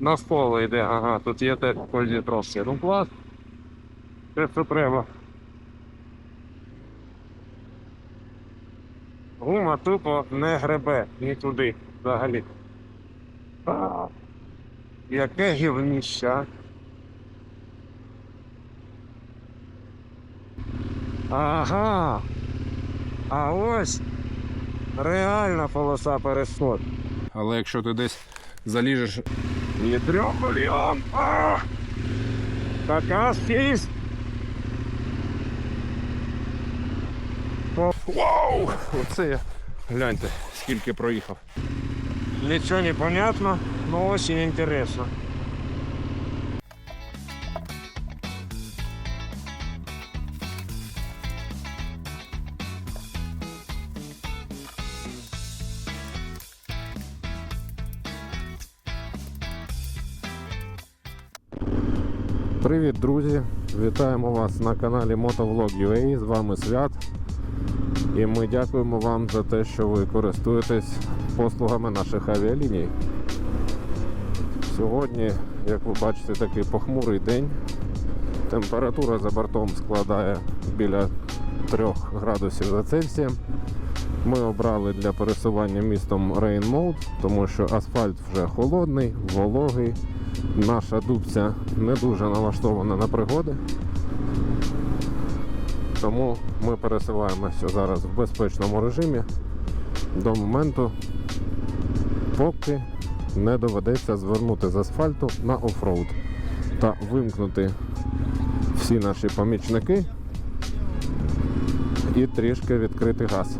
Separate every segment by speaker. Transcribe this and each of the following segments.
Speaker 1: навколо йде, ага, тут є теж кольні троси. Ну клас. Те, що треба. Гума тупо не гребе ні туди взагалі. А, яке гівніща. Ага. А ось реальна полоса перешкод.
Speaker 2: Але якщо ти десь заліжеш
Speaker 1: Ядрём, а! Така скість.
Speaker 2: Вау! Оце я. Гляньте, скільки проїхав.
Speaker 1: Нічого не понятно, но очень интересно.
Speaker 3: Привіт, друзі! Вітаємо вас на каналі Motovlog.ua. З вами Свят. І ми дякуємо вам за те, що ви користуєтесь послугами наших авіаліній. Сьогодні, як ви бачите, такий похмурий день. Температура за бортом складає біля 3 градусів за Цельсієм. Ми обрали для пересування містом Rain Mode, тому що асфальт вже холодний, вологий. Наша дубця не дуже налаштована на пригоди. Тому ми пересуваємося зараз в безпечному режимі до моменту, поки не доведеться звернути з асфальту на офроуд та вимкнути всі наші помічники і трішки відкрити газ.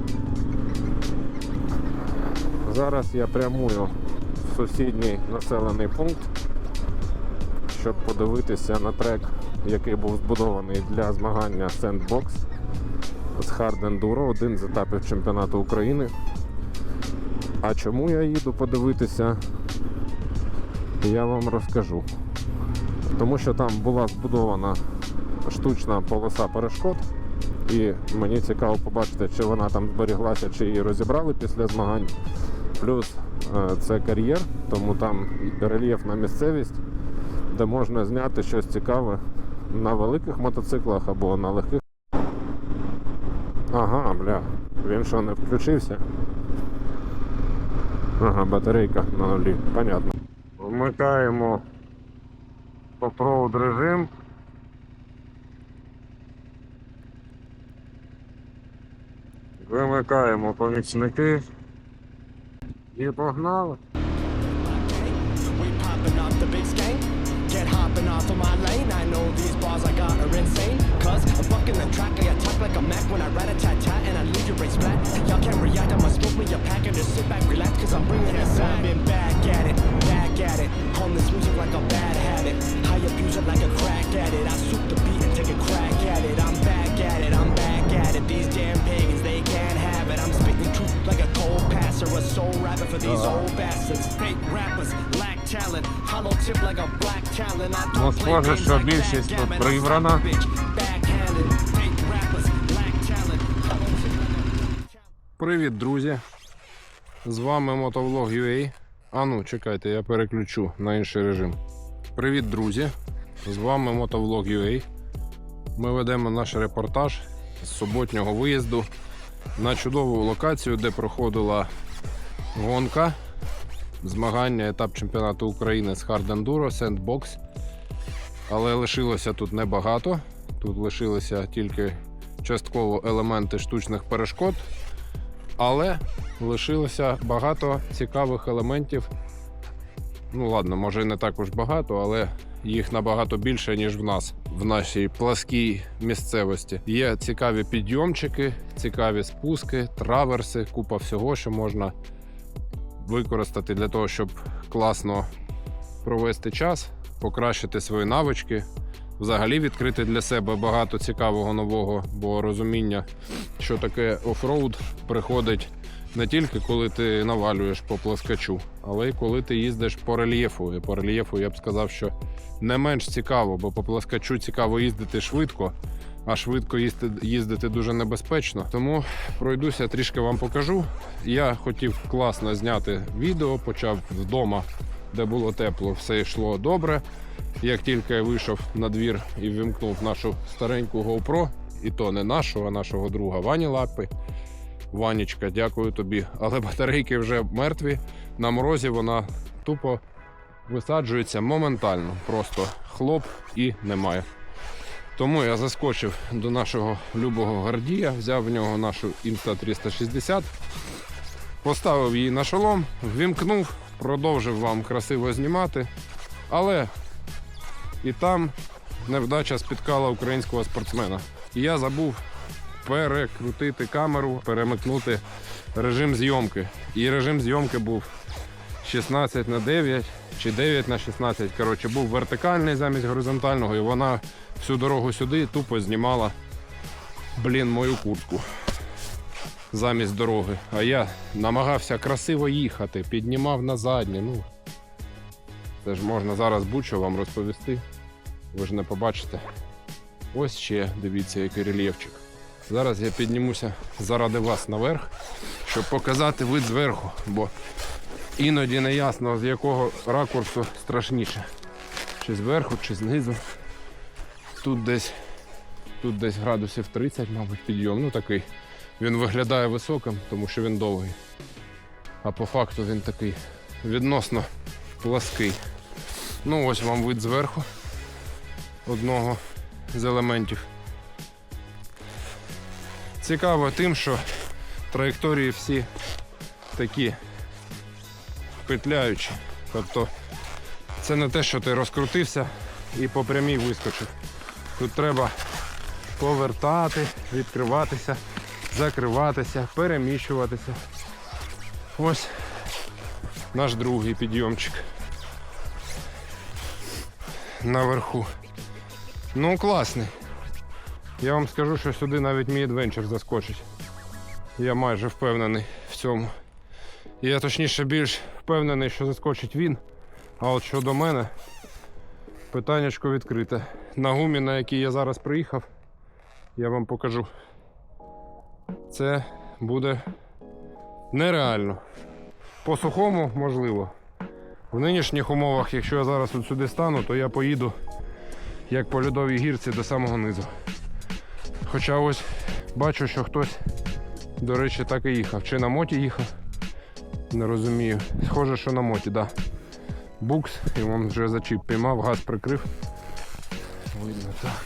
Speaker 3: Зараз я прямую в сусідній населений пункт, щоб подивитися на трек, який був збудований для змагання Sandbox з Hard Enduro, один з етапів чемпіонату України. А чому я їду подивитися, я вам розкажу. Тому що там була збудована штучна полоса перешкод, і мені цікаво побачити, чи вона там зберіглася, чи її розібрали після змагань. Плюс е, це кар'єр, тому там рельєфна місцевість, де можна зняти щось цікаве на великих мотоциклах або на легких. Ага, бля, він що не включився? Ага, батарейка на нулі, понятно.
Speaker 1: Вмикаємо попровод режим. Вимикаємо помічники. І погнали.
Speaker 4: We off the big skank. Get hopping off of my lane. I know these bars I got are insane. Cause I'm fucking the track. I attack like a Mac when I rat a tat tat and I leave your brains flat. Y'all can't react. I'ma smoke me a pack and just sit back, relax. Cause I'm bringing it back. I've been back at it, back at it. On this music like a bad habit. I abuse it like a crack at it. I shoot the beat and take a crack at it. I'm back at it, I'm back at it. These damn pagans, they can't have it. I'm spitting truth like a cold passer. A soul rapper for these uh-huh. old bastards. Fake rappers lack talent. Hollow tip like a black. I
Speaker 1: Ну, схоже, що більшість тут прибрана.
Speaker 2: Привіт, друзі! З вами Motovlog.ua. А ну, чекайте, я переключу на інший режим. Привіт, друзі! З вами Motovlog.ua. Ми ведемо наш репортаж з суботнього виїзду на чудову локацію, де проходила гонка, змагання, етап чемпіонату України з Enduro, Sandbox. Але лишилося тут небагато. Тут лишилися тільки частково елементи штучних перешкод. Але лишилося багато цікавих елементів. Ну, ладно, може і не також багато, але їх набагато більше, ніж в нас, в нашій пласкій місцевості. Є цікаві підйомчики, цікаві спуски, траверси, купа всього, що можна використати для того, щоб класно провести час, покращити свої навички, взагалі відкрити для себе багато цікавого нового, бо розуміння, що таке офроуд, приходить не тільки коли ти навалюєш по плескачу, але й коли ти їздиш по рельєфу. І по рельєфу я б сказав, що не менш цікаво, бо по плескачу цікаво їздити швидко, а швидко їздити, їздити дуже небезпечно. Тому пройдуся трішки вам покажу. Я хотів класно зняти відео, почав вдома де було тепло, все йшло добре. Як тільки я вийшов на двір і вимкнув нашу стареньку GoPro, і то не нашу, а нашого друга Вані Лапи. Ванічка, дякую тобі. Але батарейки вже мертві. На морозі вона тупо висаджується моментально. Просто хлоп і немає. Тому я заскочив до нашого любого Гордія, взяв в нього нашу Insta 360, поставив її на шолом, ввімкнув, продовжив вам красиво знімати. Але і там невдача спіткала українського спортсмена. І я забув перекрутити камеру, перемикнути режим зйомки. І режим зйомки був 16 на 9 чи 9 на 16. Коротше, був вертикальний замість горизонтального, і вона всю дорогу сюди тупо знімала, блін, мою куртку замість дороги. А я намагався красиво їхати, піднімав на заднє. Ну, це ж можна зараз будь-що вам розповісти. Ви ж не побачите. Ось ще дивіться, який рельєфчик. Зараз я піднімуся заради вас наверх, щоб показати вид зверху, бо іноді не ясно, з якого ракурсу страшніше. Чи зверху, чи знизу. Тут десь, тут десь градусів 30, мабуть, підйом. Ну такий. Він виглядає високим, тому що він довгий. А по факту він такий відносно плаский. Ну ось вам вид зверху одного з елементів. Цікаво тим, що траєкторії всі такі петляючі. Тобто це не те, що ти розкрутився і по прямій вискочив. Тут треба повертати, відкриватися, закриватися, переміщуватися. Ось наш другий підйомчик. Наверху. Ну, класний. Я вам скажу, що сюди навіть мій адвенчер заскочить. Я майже впевнений в цьому. І я точніше більш впевнений, що заскочить він. А от щодо мене, питаннячко відкрите. На гумі, на який я зараз приїхав, я вам покажу. Це буде нереально. По сухому можливо. В нинішніх умовах, якщо я зараз от сюди стану, то я поїду як по льодовій гірці до самого низу. Хоча ось бачу, що хтось, до речі, так і їхав. Чи на моті їхав? Не розумію. Схоже, що на моті. Да. Букс, і він вже зачіп піймав, газ прикрив. Видно так.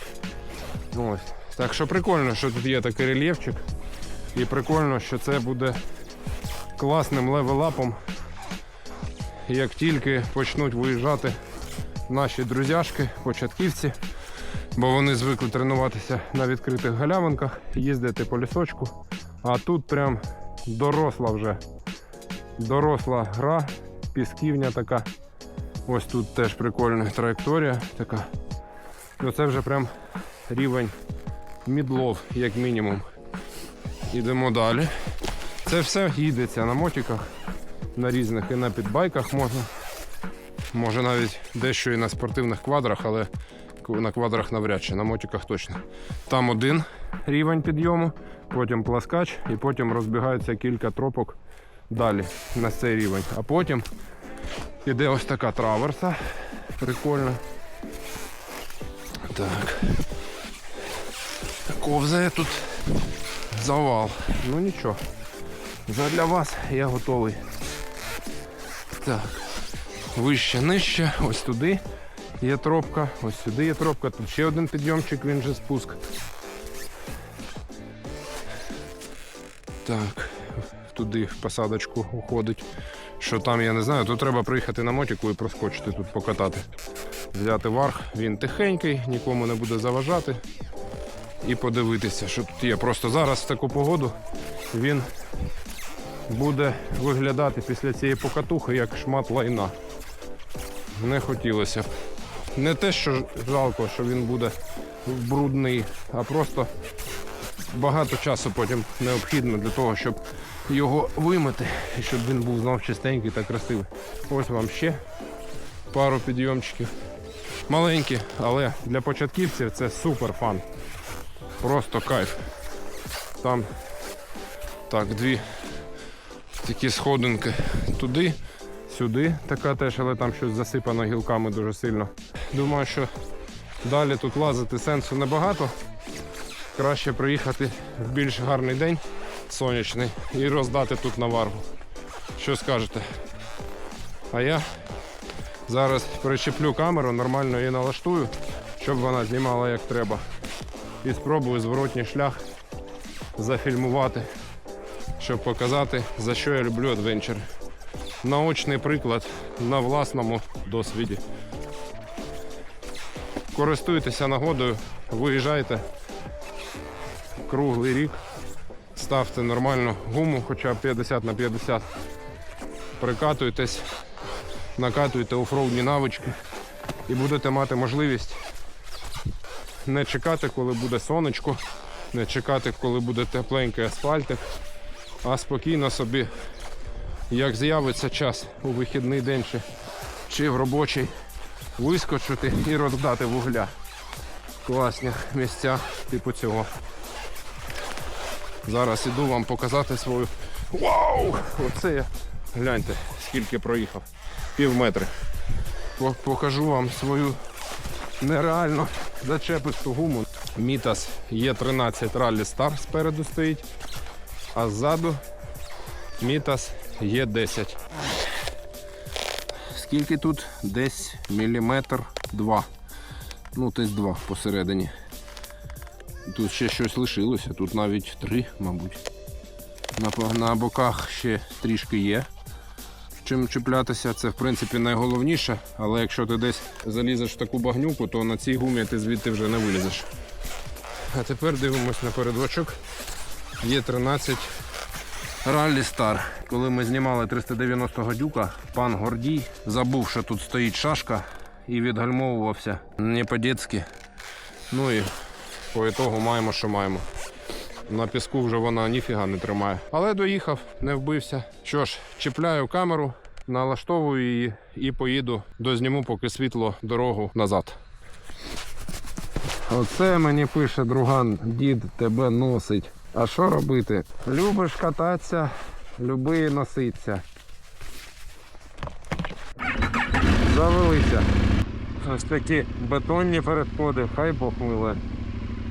Speaker 2: Ось. Так що прикольно, що тут є такий рельєфчик. І прикольно, що це буде класним левелапом. Як тільки почнуть виїжджати наші друзяшки, початківці, бо вони звикли тренуватися на відкритих галявинках, їздити по лісочку. А тут прям доросла вже доросла гра, пісківня така. Ось тут теж прикольна траєкторія така. Ну це вже прям рівень мідлов, як мінімум. Ідемо далі. Це все їдеться на мотиках, на різних і на підбайках можна. Може навіть дещо і на спортивних квадрах, але на квадрах навряд чи, на мотиках точно. Там один рівень підйому, потім пласкач і потім розбігаються кілька тропок далі на цей рівень. А потім іде ось така траверса. Прикольно. Так. Ковзає тут завал. Ну нічого. Задля вас я готовий. Так. Вище, нижче, ось туди є тропка, ось сюди є тропка, тут ще один підйомчик, він же спуск. Так, туди в посадочку уходить. Що там, я не знаю, тут треба приїхати на мотику і проскочити тут покатати. Взяти варх, він тихенький, нікому не буде заважати. І подивитися, що тут є. Просто зараз в таку погоду він буде виглядати після цієї покатухи як шмат лайна. Не хотілося б. Не те, що жалко, що він буде брудний, а просто багато часу потім необхідно для того, щоб його вимити і щоб він був знов чистенький та красивий. Ось вам ще пару підйомчиків. Маленькі, але для початківців це супер фан. Просто кайф. Там так, дві такі сходинки туди, сюди, така теж, але там щось засипано гілками дуже сильно. Думаю, що далі тут лазити сенсу небагато. Краще приїхати в більш гарний день сонячний і роздати тут наваргу. Що скажете? А я зараз причеплю камеру, нормально її налаштую, щоб вона знімала як треба. І спробую зворотній шлях зафільмувати, щоб показати, за що я люблю адвенчери. Наочний приклад на власному досвіді. Користуйтеся нагодою, виїжджайте круглий рік, ставте нормальну гуму, хоча б 50 на 50. Прикатуйтесь, накатуйте офроудні навички і будете мати можливість не чекати, коли буде сонечко, не чекати, коли буде тепленький асфальтик, а спокійно собі, як з'явиться час у вихідний день чи, чи в робочий, вискочити і роздати вугля. Класні місця типу цього. Зараз іду вам показати свою. Вау! Оце я. Гляньте, скільки проїхав. Пів метри. Покажу вам свою нереально зачеписту гуму. Мітас Є13 Rally Star спереду стоїть, а ззаду Мітас Є10. Скільки тут? Десь міліметр два. Ну, десь два посередині. Тут ще щось лишилося, тут навіть три, мабуть. На, боках ще трішки є. Чим чіплятися, це в принципі найголовніше, але якщо ти десь залізеш в таку багнюку, то на цій гумі ти звідти вже не вилізеш. А тепер дивимось на передвачок. Є 13 Раллі Стар. Коли ми знімали 390-го дюка, пан Гордій забув, що тут стоїть шашка і відгальмовувався не по-дєцьки. Ну і по ітогу маємо, що маємо. На піску вже вона ніфіга не тримає. Але доїхав, не вбився. Що ж, чіпляю камеру, налаштовую її і поїду дозніму, поки світло дорогу назад. Оце мені пише друган, дід тебе носить. А що робити? Любиш кататися, люби і носитися. Завелися.
Speaker 1: Ось такі бетонні перешкоди, хай Бог миле.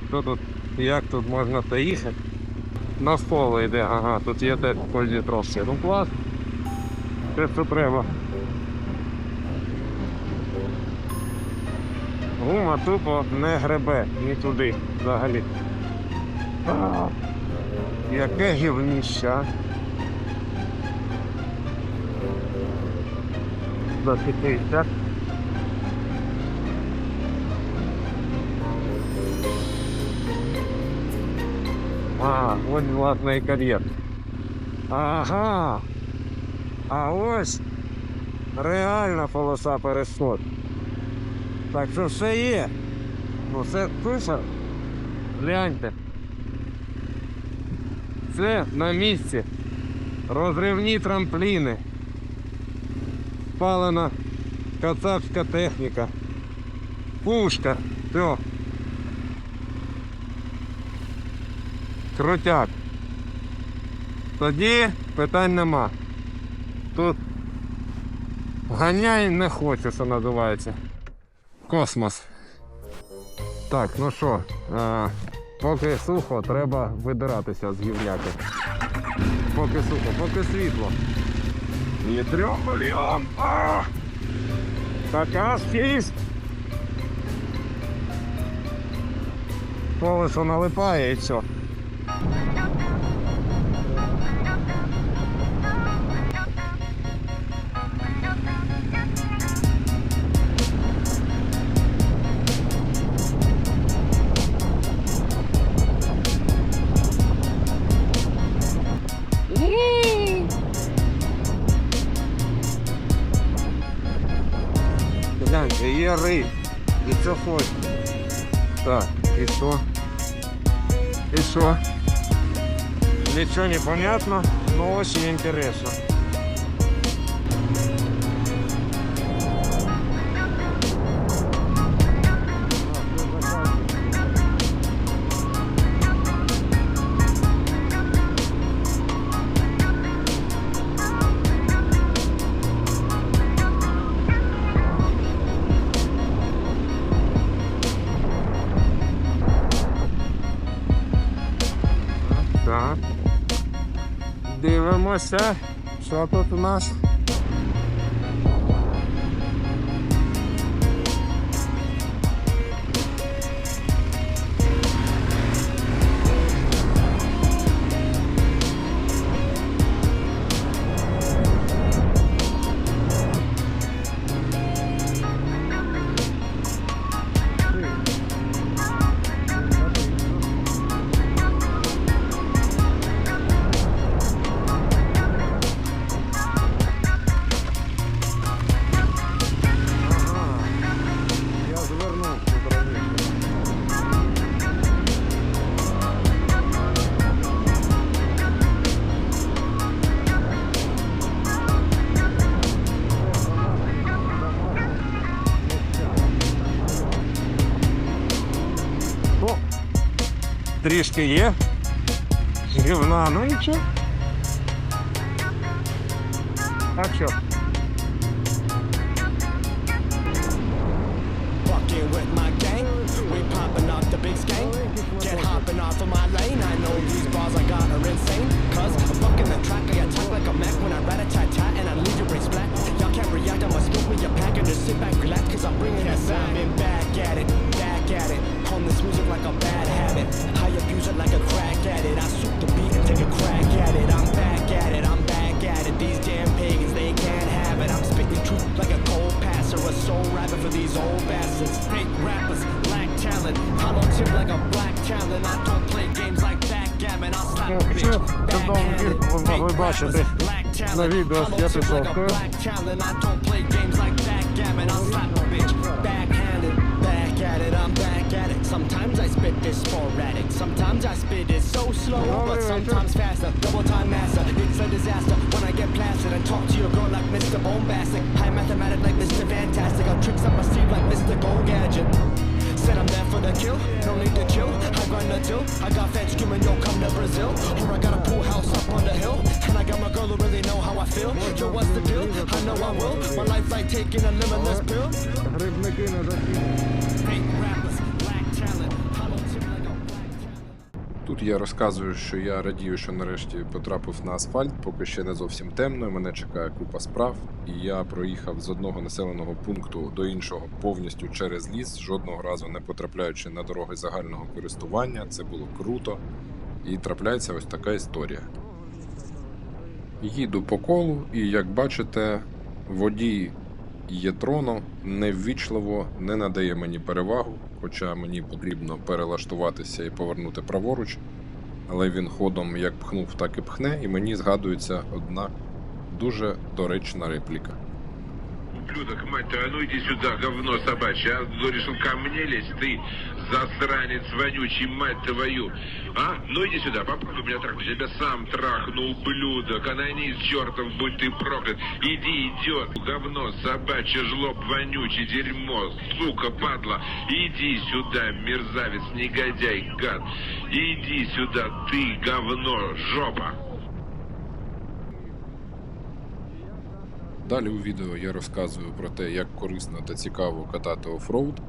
Speaker 1: Що тут, як тут можна доїхати? На поле йде, ага, тут є теж пользі троси. Ну клас. Те, що треба. Гума тупо не гребе ні туди взагалі. А, яке гівніща. Захитився. А, власне і кар'єр. Ага. А ось реальна полоса перешкод. Так що все є. Ну це пише. Гляньте. Це на місці. Розривні трампліни. Спалена кацапська техніка. Пушка. Все. Крутяк. Тоді питань нема. Тут ганяй не хочу, що називається. Космос. Так, ну що, а, поки сухо, треба видиратися з гівняки. Поки сухо, поки світло. Не трьох А! Така скість. Колесо налипає і все. Нічого не понятно, но очень интересно. Дивимося, що тут у трішки є. Гівна, ну нічого.
Speaker 4: This music like a bad habit. I abuse it like a crack addict. I soup the beat and take a crack at it. I'm back at it. I'm back at it. These damn pagans, they can't have it. I'm spitting truth like a cold passer, a soul rapper for these old bastards. Fake rappers lack talent. Hollow tip like a black talent. I don't play games like backgammon. I'll slap a bitch. Talent. Hollow tip like a black talent. I don't play games like backgammon. Sometimes I spit this sporadic, sometimes I spit it so slow, oh, but sometimes faster. Double time master, it's a disaster when I get blasted. I talk to your girl like Mr. Bombastic, high mathematic like Mr. Fantastic. I'll tricks up my sleeve like Mr. Gold Gadget. Said I'm there for the kill, no need to chill. I run the deal. I got fans screaming, yo, come to Brazil. Or I got a pool house up on the hill, and I got my girl who really know how I feel. Yo, what's the deal? I know I will. My life like taking a limitless pill. Great rap.
Speaker 2: Тут я розказую, що я радію, що нарешті потрапив на асфальт, поки ще не зовсім темно. Мене чекає купа справ, і я проїхав з одного населеного пункту до іншого повністю через ліс, жодного разу не потрапляючи на дороги загального користування. Це було круто. І трапляється ось така історія. Їду по колу, і як бачите, водій Єтрону неввічливо не надає мені перевагу, хоча мені потрібно перелаштуватися і повернути праворуч. Але він ходом як пхнув, так і пхне, і мені згадується одна дуже доречна репліка.
Speaker 5: Ублюдок, мать а ну йди сюди, говно собаче, а? вирішив ко мне лезть, ты засранец вонючий, мать твою. А? Ну иди сюда, попробуй меня трахнуть, я тебя сам трахну, ублюдок, анонис чертов, будь ты проклят. Иди, идет, говно собачье, жлоб вонючий, дерьмо, сука, падла. Иди сюда, мерзавец, негодяй, гад. Иди сюда, ты, говно, жопа.
Speaker 2: Далі у відео я розказую про те, як корисно та цікаво катати офроуд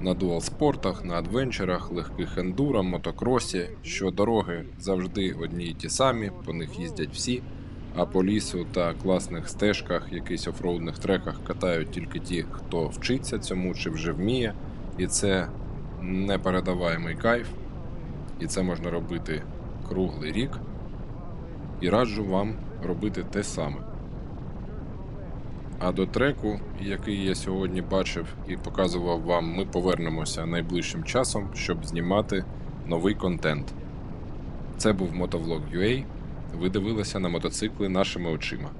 Speaker 2: на дуалспортах, на адвенчерах, легких ендуро, мотокросі, що дороги завжди одні й ті самі, по них їздять всі, а по лісу та класних стежках, якихось офроудних треках катають тільки ті, хто вчиться цьому чи вже вміє, і це непередаваємий кайф, і це можна робити круглий рік. І раджу вам робити те саме. А до треку, який я сьогодні бачив і показував вам, ми повернемося найближчим часом, щоб знімати новий контент. Це був мотовлог UA. Ви дивилися на мотоцикли нашими очима.